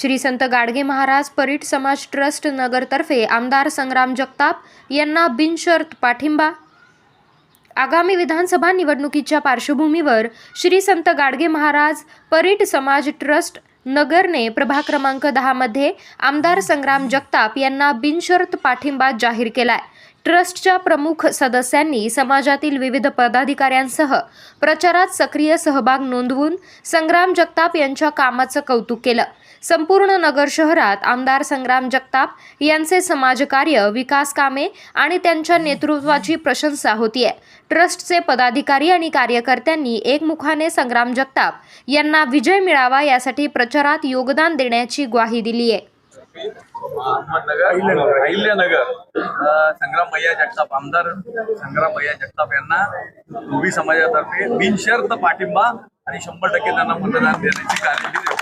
श्री संत गाडगे महाराज परीट समाज ट्रस्ट नगरतर्फे आमदार संग्राम जगताप यांना बिनशर्त पाठिंबा. आगामी विधानसभा निवडणुकीच्या पार्श्वभूमीवर श्री संत गाडगे महाराज परीट समाज ट्रस्ट नगरने प्रभाग क्रमांक दहामध्ये आमदार संग्राम जगताप यांना बिनशर्त पाठिंबा जाहीर केलाय. ट्रस्टच्या प्रमुख सदस्यांनी समाजातील विविध पदाधिकाऱ्यांसह प्रचारात सक्रिय सहभाग नोंदवून संग्राम जगताप यांच्या कामाचं कौतुक केलं. संपूर्ण नगर शहरात आमदार संग्राम जगताप यांचे समाजकार्य विकास कामे आणि त्यांच्या नेतृत्वाची प्रशंसा होतीये. ट्रस्टचे पदाधिकारी आणि कार्यकर्त्यांनी एकमुखाने संग्राम जगताप यांना विजय मिळावा यासाठी प्रचारात योगदान देण्याची ग्वाही दिली आहे अहमदनगर अहिल्यानगर संग्राम भैया जगताप आमदार संग्राम भैया जगताप यांना धोबी समाजातर्फे बिनशर्त पाठिंबा आणि शंभर टक्के त्यांना मतदान देण्याची कार्यवाही